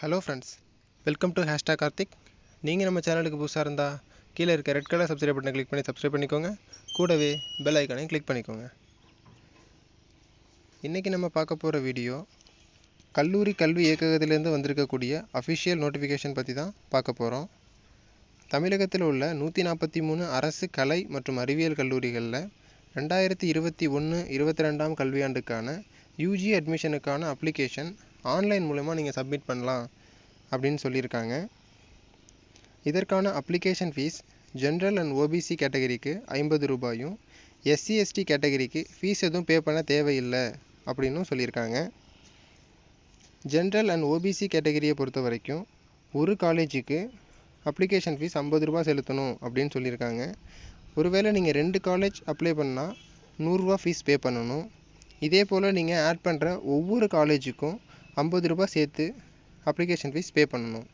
Hello friends welcome to hashtag Karthik நீங்கள் நம்ம சேனலுக்கு புதுசாக இருந்தால் கீழே இருக்க ரெட் கலர் சப்ஸ்கிரைப் பட்டனை கிளிக் பண்ணி சப்ஸ்கிரைப் பண்ணிக்கோங்க. கூடவே பெல் ஐக்கானையும் கிளிக் பண்ணிக்கோங்க. இன்றைக்கி நம்ம பார்க்க போகிற வீடியோ கல்லூரி கல்வி இயக்ககத்திலேருந்து வந்திருக்கக்கூடிய அஃபிஷியல் நோட்டிஃபிகேஷன் பற்றி தான் பார்க்க போகிறோம் தமிழகத்தில் உள்ள நூற்றி நாற்பத்தி மூணு அரசு கலை மற்றும் அறிவியல் கல்லூரிகளில் ரெண்டாயிரத்தி இருபத்தி ஒன்று இருபத்தி ரெண்டாம் கல்வியாண்டுக்கான யூஜி அட்மிஷனுக்கான அப்ளிகேஷன் ஆன்லைன் மூலமாக நீங்கள் சப்மிட் பண்ணலாம் அப்படின்னு சொல்லியிருக்காங்க. இதற்கான application fees general and OBC கேட்டகரிக்கு ஐம்பது ரூபாயும் எஸ்சி எஸ்டி கேட்டகரிக்கு ஃபீஸ் எதுவும் பே பண்ண தேவையில்லை அப்படின்னும் சொல்லியிருக்காங்க. ஜென்ரல் அண்ட் ஓபிசி கேட்டகரியை பொறுத்த வரைக்கும் ஒரு காலேஜுக்கு அப்ளிகேஷன் ஃபீஸ் ஐம்பது ரூபா செலுத்தணும் அப்படின்னு சொல்லியிருக்காங்க. ஒருவேளை நீங்கள் ரெண்டு காலேஜ் அப்ளை பண்ணால் நூறுரூவா ஃபீஸ் பே பண்ணணும். இதே போல் நீங்கள் ஆட் பண்ணுற ஒவ்வொரு காலேஜுக்கும் ஐம்பது ரூபாய் சேர்த்து அப்ளிகேஷன் ஃபீஸ் பே பண்ணணும்.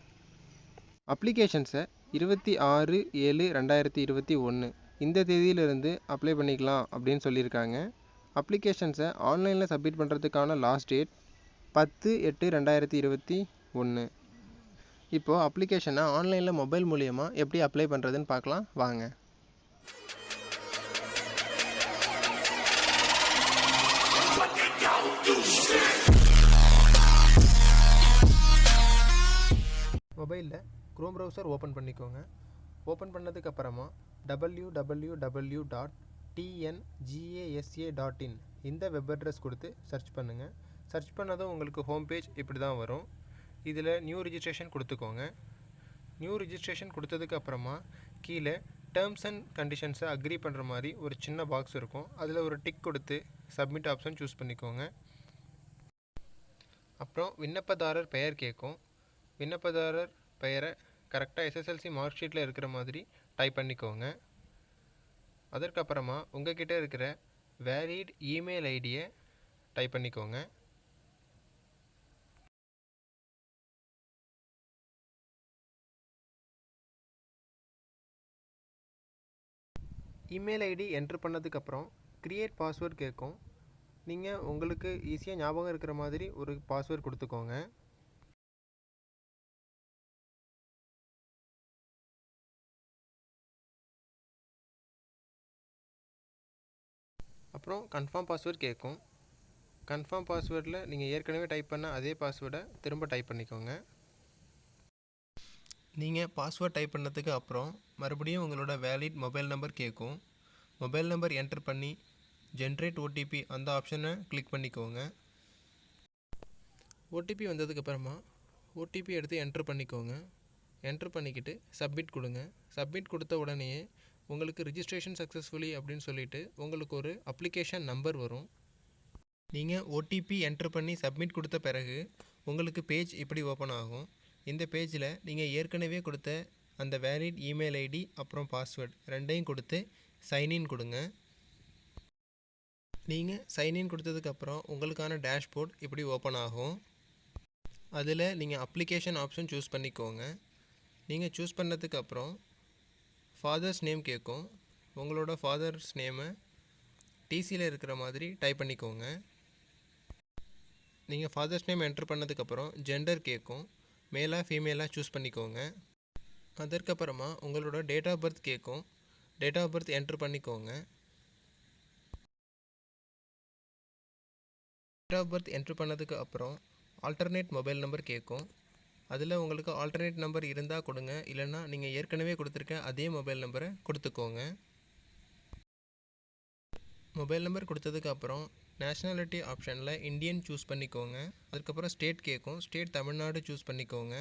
அப்ளிகேஷன்ஸை இருபத்தி ஆறு ஏழு ரெண்டாயிரத்தி இருபத்தி ஒன்று இந்த தேதியிலிருந்து அப்ளை பண்ணிக்கலாம் அப்படின்னு சொல்லியிருக்காங்க. அப்ளிகேஷன்ஸை ஆன்லைனில் சப்மிட் பண்ணுறதுக்கான லாஸ்ட் டேட் பத்து எட்டு ரெண்டாயிரத்தி இருபத்தி ஒன்று இப்போது அப்ளிகேஷனை ஆன்லைனில் மொபைல் மூலியமாக எப்படி அப்ளை பண்ணுறதுன்னு பார்க்கலாம். வாங்க. மொபைலில் க்ரோம் ப்ரௌசர் ஓப்பன் பண்ணிக்கோங்க. ஓப்பன் பண்ணதுக்கப்புறமா W W W dot TNGASA dot in இந்த வெப் அட்ரஸ் கொடுத்து சர்ச் பண்ணுங்கள் சர்ச் பண்ணதும் உங்களுக்கு ஹோம் பேஜ் இப்படி தான் வரும். இதில் நியூ ரிஜிஸ்ட்ரேஷன் கொடுத்துக்கோங்க. நியூ ரிஜிஸ்ட்ரேஷன் கொடுத்ததுக்கப்புறமா கீழே டேர்ம்ஸ் அண்ட் கண்டிஷன்ஸை அக்ரி பண்ணுற மாதிரி ஒரு சின்ன பாக்ஸ் இருக்கும். அதில் ஒரு டிக் கொடுத்து சப்மிட் ஆப்ஷன் சூஸ் பண்ணிக்கோங்க. அப்புறம் விண்ணப்பதாரர் பெயர் கேட்கும். விண்ணப்பதாரர் பெயரை கரெக்டாக எஸ்எஸ்எல்சி மார்க் ஷீட்டில் இருக்கிற மாதிரி டைப் பண்ணிக்கோங்க. அதற்கப்புறமா உங்ககிட்ட இருக்கிற வேலிட் இமெயில் ஐடியை டைப் பண்ணிக்கோங்க. இமெயில் ஐடி என்ட்ரு பண்ணதுக்கப்புறம் க்ரியேட் பாஸ்வேர்ட் கேட்கும் நீங்கள் உங்களுக்கு ஈஸியாக ஞாபகம் இருக்கிற மாதிரி ஒரு பாஸ்வேர்ட் கொடுத்துக்கோங்க. அப்புறம் கன்ஃபார்ம் பாஸ்வேர்டு கேட்கும். கன்ஃபார்ம் பாஸ்வேர்டில் நீங்கள் ஏற்கனவே டைப் பண்ண அதே பாஸ்வேர்டை திரும்ப டைப் பண்ணிக்கோங்க. நீங்கள் பாஸ்வேர்ட் டைப் பண்ணதுக்கு அப்புறம் மறுபடியும் உங்களோட வேலிட் மொபைல் நம்பர் கேட்கும். மொபைல் நம்பர் என்டர் பண்ணி ஜென்ரேட் ஓடிபி அந்த ஆப்ஷனை கிளிக் பண்ணிக்கோங்க. ஓடிபி வந்ததுக்கப்புறமா ஓடிபி எடுத்து என்ட்ரு பண்ணிக்கோங்க. என்ட்ரு பண்ணிக்கிட்டு சப்மிட் கொடுங்க. சப்மிட் கொடுத்த உடனேயே உங்களுக்கு ரிஜிஸ்ட்ரேஷன் சக்ஸஸ்ஃபுல்லி அப்படின்னு சொல்லிட்டு உங்களுக்கு ஒரு அப்ளிகேஷன் நம்பர் வரும். நீங்கள் ஓடிபி என்ட்ரு பண்ணி சப்மிட் கொடுத்த பிறகு உங்களுக்கு பேஜ் இப்படி ஓப்பன் ஆகும். இந்த பேஜில் நீங்கள் ஏற்கனவே கொடுத்த அந்த வேலிட் இமெயில் ஐடி அப்புறம் பாஸ்வேர்ட் ரெண்டையும் கொடுத்து சைன்இன் கொடுங்க. நீங்கள் சைன்இன் கொடுத்ததுக்கப்புறம் உங்களுக்கான டேஷ்போர்ட் இப்படி ஓப்பன் ஆகும். அதில் நீங்கள் அப்ளிகேஷன் ஆப்ஷன் சூஸ் பண்ணிக்கோங்க. நீங்கள் சூஸ் பண்ணதுக்கப்புறம் ஃபாதர்ஸ் நேம் கேட்கும் உங்களோட ஃபாதர்ஸ் நேமை டிசியில் இருக்கிற மாதிரி டைப் பண்ணிக்கோங்க. நீங்கள் ஃபாதர்ஸ் நேம் என்ட்ரு பண்ணதுக்கப்புறம் ஜெண்டர் கேட்கும் மேலாக ஃபீமேலாக சூஸ் பண்ணிக்கோங்க. அதற்கப்புறமா உங்களோட டேட் ஆஃப் பர்த் கேட்கும் டேட் ஆஃப் பர்த் என்ட்ரு பண்ணிக்கோங்க. டேட் ஆஃப் பர்த் என்ட்ரு பண்ணதுக்கு அப்புறம் ஆல்டர்னேட் மொபைல் நம்பர் கேட்கும் அதில் உங்களுக்கு ஆல்டர்னேட் நம்பர் இருந்தால் கொடுங்க. இல்லைன்னா நீங்கள் ஏற்கனவே கொடுத்துருக்க அதே மொபைல் நம்பரை கொடுத்துக்கோங்க. மொபைல் நம்பர் கொடுத்ததுக்கு அப்புறம் நேஷ்னாலிட்டி ஆப்ஷனில் இந்தியன் சூஸ் பண்ணிக்கோங்க. அதுக்கப்புறம் ஸ்டேட் கேட்கும் ஸ்டேட் தமிழ்நாடு சூஸ் பண்ணிக்கோங்க.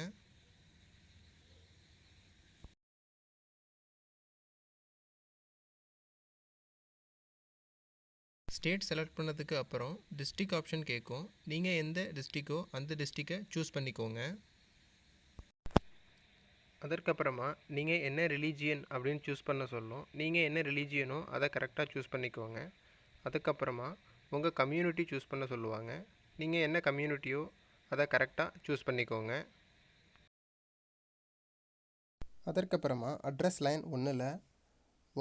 ஸ்டேட் செலக்ட் பண்ணதுக்கு அப்புறம் டிஸ்ட்ரிக் ஆப்ஷன் கேட்கும் நீங்கள் எந்த டிஸ்ட்ரிக்கோ அந்த டிஸ்ட்ரிக்கை சூஸ் பண்ணிக்கோங்க. அதற்கப்புறமா நீங்கள் என்ன ரிலீஜியன் அப்படின்னு சூஸ் பண்ண சொல்லும். நீங்கள் என்ன ரிலீஜியனோ அதை கரெக்டாக சூஸ் பண்ணிக்கோங்க. அதுக்கப்புறமா உங்கள் கம்யூனிட்டி சூஸ் பண்ண சொல்லுவாங்க. நீங்கள் என்ன கம்யூனிட்டியோ அதை கரெக்டாக சூஸ் பண்ணிக்கோங்க. அதற்கப்புறமா அட்ரஸ் லைன் ஒன்றில்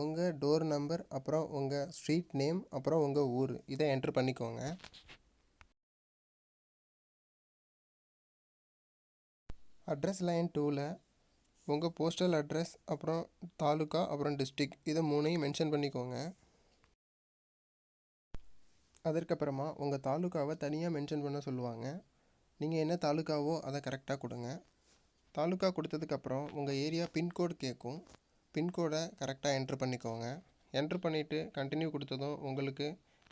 உங்கள் டோர் நம்பர் அப்புறம் உங்கள் ஸ்ட்ரீட் நேம் அப்புறம் உங்கள் ஊர் இதை என்ட்ரு பண்ணிக்கோங்க. அட்ரஸ் லைன் டூவில் உங்கள் போஸ்டல் அட்ரஸ் அப்புறம் தாலுக்கா அப்புறம் டிஸ்ட்ரிக் இதை மூணையும் மென்ஷன் பண்ணிக்கோங்க. அதற்கப்புறமா உங்கள் தாலுக்காவை தனியாக மென்ஷன் பண்ண சொல்லுவாங்க. நீங்கள் என்ன தாலுக்காவோ அதை கரெக்டாக கொடுங்க. தாலுக்கா கொடுத்ததுக்கப்புறம் உங்கள் ஏரியா பின்கோடு கேட்கும் பின்கோடை கரெக்டாக என்ட்ரு பண்ணிக்கோங்க. என்ட்ரு பண்ணிவிட்டு கண்டினியூ கொடுத்ததும் உங்களுக்கு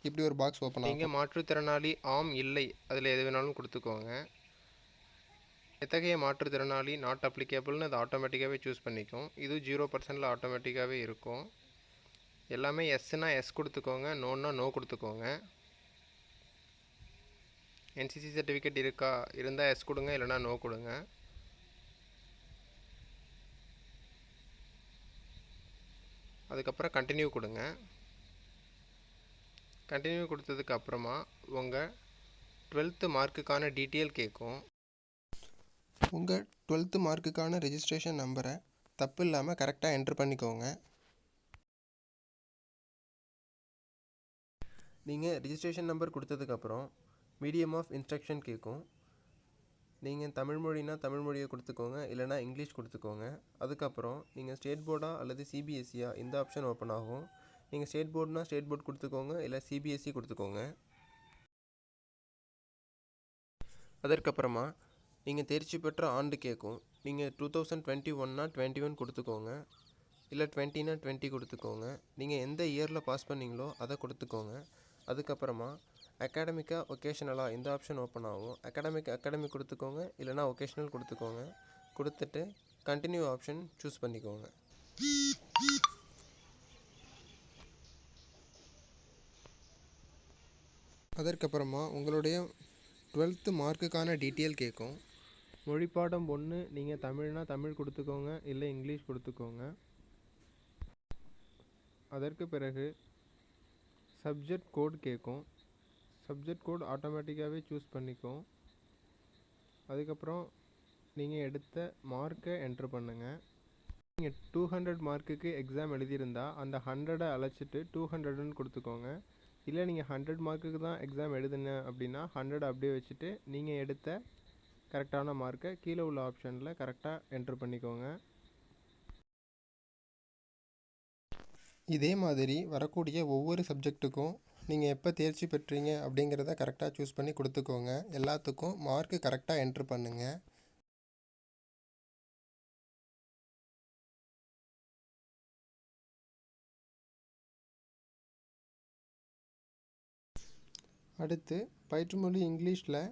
இப்படி ஒரு பாக்ஸ் ஓப்பன் ஆகும். நீங்கள் மாற்றுத்திறனாளி ஆம் இல்லை. அதில் எது வேணாலும் கொடுத்துக்கோங்க. எத்தகைய மாற்றுத்திறனாளி நாட் அப்ளிகேபிள்னு அது ஆட்டோமேட்டிக்காகவே சூஸ் பண்ணிக்கும். இது ஜீரோ பர்சன்டில் ஆட்டோமேட்டிக்காகவே இருக்கும். எல்லாமே எஸ்னா எஸ் கொடுத்துக்கோங்க நோன்னா நோ கொடுத்துக்கோங்க. என்சிசி சர்டிஃபிகேட் இருக்கா? இருந்தால் எஸ் கொடுங்க இல்லைனா நோ கொடுங்க. அதுக்கப்புறம் கண்டினியூ கொடுங்க. கண்டினியூ கொடுத்ததுக்கு அப்புறமா உங்கள் டுவெல்த்து மார்க்குக்கான டீட்டெயில் கேட்கும் உங்கள் டுவெல்த்து மார்க்குக்கான ரெஜிஸ்ட்ரேஷன் நம்பரை தப்பு இல்லாமல் கரெக்டாக என்ட்ரு பண்ணிக்கோங்க. நீங்கள் ரிஜிஸ்ட்ரேஷன் நம்பர் கொடுத்ததுக்கப்புறம் மீடியம் ஆஃப் இன்ஸ்ட்ரக்ஷன் கேட்கும் நீங்கள் தமிழ் மொழினா தமிழ் மொழியை கொடுத்துக்கோங்க இல்லைனா இங்கிலீஷ் கொடுத்துக்கோங்க. அதுக்கப்புறம் நீங்கள் ஸ்டேட் போர்டா அல்லது சிபிஎஸ்சியா இந்த ஆப்ஷன் ஓப்பன் ஆகும். நீங்கள் ஸ்டேட் போர்டுனா ஸ்டேட் போர்ட் கொடுத்துக்கோங்க இல்லை சிபிஎஸ்சி கொடுத்துக்கோங்க. அதற்கப்புறமா நீங்கள் தேர்ச்சி பெற்ற ஆண்டு கேட்கும். நீங்கள் டூ தௌசண்ட் டுவெண்ட்டி ஒன்னா டுவெண்ட்டி ஒன் கொடுத்துக்கோங்க. இல்லை டுவெண்ட்டினா டுவெண்ட்டி கொடுத்துக்கோங்க. நீங்கள் எந்த இயரில் பாஸ் பண்ணீங்களோ அதை கொடுத்துக்கோங்க. அதுக்கப்புறமா அகாடமிக்காக ஒகேஷனலாக இந்த ஆப்ஷன் ஓப்பன் ஆகும் அகாடமிக் அகாடமிக் கொடுத்துக்கோங்க. இல்லைனா ஒகேஷ்னல் கொடுத்துக்கோங்க. கொடுத்துட்டு கண்டினியூ ஆப்ஷன் சூஸ் பண்ணிக்கோங்க. அதற்கப்புறமா உங்களுடைய டுவெல்த்து மார்க்குக்கான டீட்டெயில் கேட்கும். மொழிப்பாடம் ஒன்று நீங்கள் தமிழ்னா தமிழ் கொடுத்துக்கோங்க இல்லை இங்கிலீஷ் கொடுத்துக்கோங்க. அதற்கு பிறகு சப்ஜெக்ட் கோட் கேட்கும் சப்ஜெக்ட் கோட் ஆட்டோமேட்டிக்காகவே சூஸ் பண்ணிக்கும். அதுக்கப்புறம் நீங்கள் எடுத்த மார்க்கை என்ட்ரு பண்ணுங்கள் நீங்கள் டூ ஹண்ட்ரட் மார்க்குக்கு எக்ஸாம் எழுதியிருந்தா அந்த ஹண்ட்ரடை அழைச்சிட்டு டூ ஹண்ட்ரட்னு கொடுத்துக்கோங்க. இல்லை நீங்கள் ஹண்ட்ரட் மார்க்குக்கு தான் எக்ஸாம் எழுதுன அப்படின்னா ஹண்ட்ரட் அப்படியே வச்சுட்டு நீங்கள் எடுத்த கரெக்டான மார்க்கை கீழே உள்ள ஆப்ஷனில் கரெக்டாக என்ட்ரு பண்ணிக்கோங்க. இதே மாதிரி வரக்கூடிய ஒவ்வொரு சப்ஜெக்ட்டுக்கும் நீங்கள் எப்போ தேர்ச்சி பெற்றீங்க அப்படிங்கிறத கரெக்டாக சூஸ் பண்ணி கொடுத்துக்கோங்க. எல்லாத்துக்கும் மார்க்கு கரெக்டாக என்ட்ரு பண்ணுங்கள் அடுத்து பயிற்றுமொழி இங்கிலீஷில்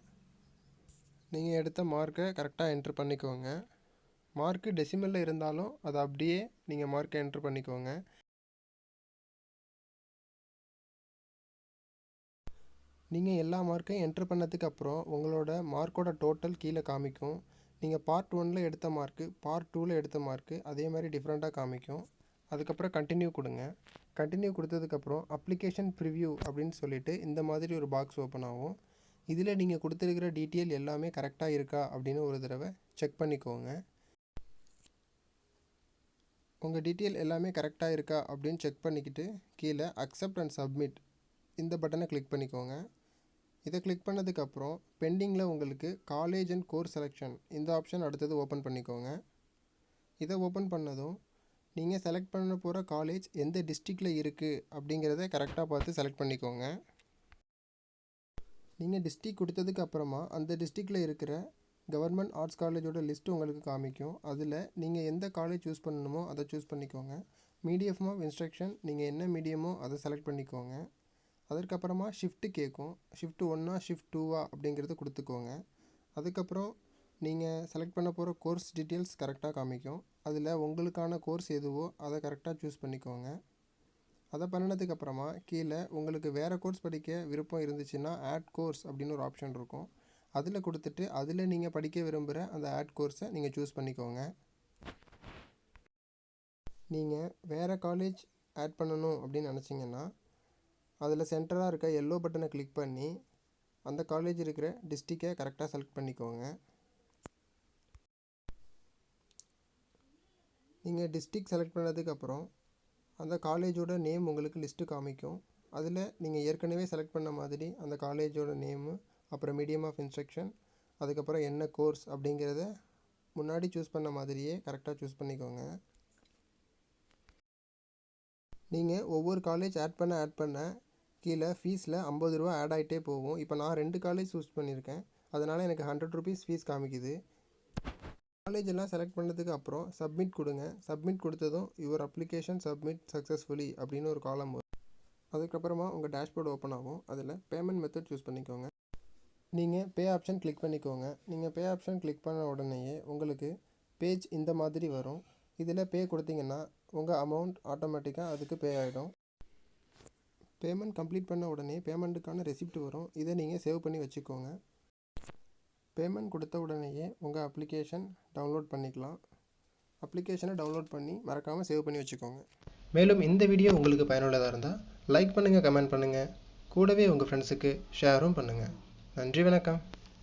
நீங்கள் எடுத்த மார்க்கை கரெக்டாக என்ட்ரு பண்ணிக்கோங்க. மார்க்கு டெசிமலில் இருந்தாலும் அதை அப்படியே நீங்கள் மார்க்கை என்ட்ரு பண்ணிக்கோங்க. நீங்கள் எல்லா மார்க்கையும் என்ட்ரு பண்ணதுக்கு அப்புறம் உங்களோட மார்க்கோட டோட்டல் கீழே காமிக்கும். நீங்கள் பார்ட் ஒனில் எடுத்த மார்க்கு பார்ட் டூவில் எடுத்த மார்க்கு அதே மாதிரி டிஃப்ரெண்ட்டாக காமிக்கும். அதுக்கப்புறம் கண்டினியூ கொடுங்க. கண்டினியூ கொடுத்ததுக்கப்புறம் அப்ளிகேஷன் ப்ரிவ்யூ அப்படின்னு சொல்லிட்டு இந்த மாதிரி ஒரு பாக்ஸ் ஓப்பன் ஆகும். இதில் நீங்கள் கொடுத்துருக்கிற டீட்டெயில் எல்லாமே கரெக்டாக இருக்கா அப்படின்னு ஒரு தடவை செக் பண்ணிக்கோங்க. உங்கள் டீட்டெயில் எல்லாமே கரெக்டாக இருக்கா அப்படின்னு செக் பண்ணிக்கிட்டு கீழே அக்செப்ட் அண்ட் சப்மிட் இந்த பட்டனை கிளிக் பண்ணிக்கோங்க. இதை கிளிக் பண்ணதுக்கப்புறம் பெண்டிங்கில் உங்களுக்கு காலேஜ் அண்ட் கோர்ஸ் செலெக்ஷன் இந்த ஆப்ஷன் அடுத்தது ஓப்பன் பண்ணிக்கோங்க. இதை ஓப்பன் பண்ணதும் நீங்கள் செலக்ட் பண்ண போகிற காலேஜ் எந்த டிஸ்ட்ரிக்டில் இருக்குது அப்படிங்கிறத கரெக்டாக பார்த்து செலக்ட் பண்ணிக்கோங்க. நீங்கள் டிஸ்ட்ரிக் கொடுத்ததுக்கு அப்புறமா அந்த டிஸ்ட்ரிக்டில் இருக்கிற கவர்மெண்ட் ஆர்ட்ஸ் காலேஜோட லிஸ்ட்டு உங்களுக்கு காமிக்கும். அதில் நீங்கள் எந்த காலேஜ் சூஸ் பண்ணணுமோ அதை சூஸ் பண்ணிக்கோங்க. மீடியம் ஆஃப் இன்ஸ்ட்ரக்ஷன் நீங்கள் என்ன மீடியமோ அதை செலக்ட் பண்ணிக்கோங்க. அதற்கப்புறமா ஷிஃப்ட்டு கேட்கும் ஷிஃப்ட் ஒன்றா ஷிஃப்ட் டூவா அப்படிங்கிறத கொடுத்துக்கோங்க. அதுக்கப்புறம் நீங்கள் செலக்ட் பண்ண போகிற கோர்ஸ் டீட்டெயில்ஸ் கரெக்டாக காமிக்கும். அதில் உங்களுக்கான கோர்ஸ் எதுவோ அதை கரெக்டாக சூஸ் பண்ணிக்கோங்க. அதை பண்ணினதுக்கப்புறமா கீழே உங்களுக்கு வேறு கோர்ஸ் படிக்க விருப்பம் இருந்துச்சுன்னா ஆட் கோர்ஸ் அப்படின்னு ஒரு ஆப்ஷன் இருக்கும். அதில் கொடுத்துட்டு அதில் நீங்கள் படிக்க விரும்புகிற அந்த ஆட் கோர்ஸை நீங்கள் சூஸ் பண்ணிக்கோங்க. நீங்கள் வேறு காலேஜ் ஆட் பண்ணணும் அப்படின்னு நினச்சிங்கன்னா அதில் சென்டராக இருக்க எல்லோ பட்டனை கிளிக் பண்ணி அந்த காலேஜ் இருக்கிற டிஸ்ட்ரிக்கை கரெக்டாக செலக்ட் பண்ணிக்கோங்க. நீங்கள் டிஸ்ட்ரிக் செலக்ட் பண்ணதுக்கப்புறம் அந்த காலேஜோட நேம் உங்களுக்கு லிஸ்ட்டு காமிக்கும். அதில் நீங்கள் ஏற்கனவே செலக்ட் பண்ண மாதிரி அந்த காலேஜோட நேமு அப்புறம் மீடியம் ஆஃப் இன்ஸ்ட்ரக்ஷன் அதுக்கப்புறம் என்ன கோர்ஸ் அப்படிங்கிறத முன்னாடி சூஸ் பண்ண மாதிரியே கரெக்டாக சூஸ் பண்ணிக்கோங்க. நீங்கள் ஒவ்வொரு காலேஜ் ஆட் பண்ண ஆட் பண்ண கீழே ஃபீஸில் ஐம்பது ரூபா ஆட் ஆகிட்டே போகும். இப்போ நான் ரெண்டு காலேஜ் சூஸ் பண்ணியிருக்கேன். அதனால் எனக்கு ஹண்ட்ரட் ருபீஸ் ஃபீஸ் காமிக்குது. காலேஜ் எல்லாம் செலக்ட் பண்ணதுக்கு அப்புறம் சப்மிட் கொடுங்க. சப்மிட் கொடுத்ததும் யுவர் அப்ளிகேஷன் சப்மிட் சக்ஸஸ்ஃபுல்லி அப்படின்னு ஒரு காலம் வரும். அதுக்கப்புறமா உங்கள் டேஷ்போர்டு ஓப்பன் ஆகும். அதில் பேமெண்ட் மெத்தட் சூஸ் பண்ணிக்கோங்க. நீங்கள் பே ஆப்ஷன் கிளிக் பண்ணிக்கோங்க. நீங்கள் பே ஆப்ஷன் கிளிக் பண்ண உடனேயே உங்களுக்கு பேஜ் இந்த மாதிரி வரும். இதில் பே கொடுத்தீங்கன்னா உங்கள் அமௌண்ட் ஆட்டோமேட்டிக்காக அதுக்கு பே ஆகிடும் பேமெண்ட் கம்ப்ளீட் பண்ண உடனே பேமெண்ட்டுக்கான ரெசிப்ட் வரும். இதை நீங்கள் சேவ் பண்ணி வச்சுக்கோங்க. பேமெண்ட் கொடுத்த உடனேயே உங்கள் அப்ளிகேஷன் டவுன்லோட் பண்ணிக்கலாம். அப்ளிகேஷனை டவுன்லோட் பண்ணி மறக்காமல் சேவ் பண்ணி வச்சுக்கோங்க. மேலும் இந்த வீடியோ உங்களுக்கு பயனுள்ளதாக இருந்தால் லைக் பண்ணுங்கள் கமெண்ட் பண்ணுங்கள் கூடவே உங்கள் ஃப்ரெண்ட்ஸுக்கு ஷேரும் பண்ணுங்கள் நன்றி வணக்கம்.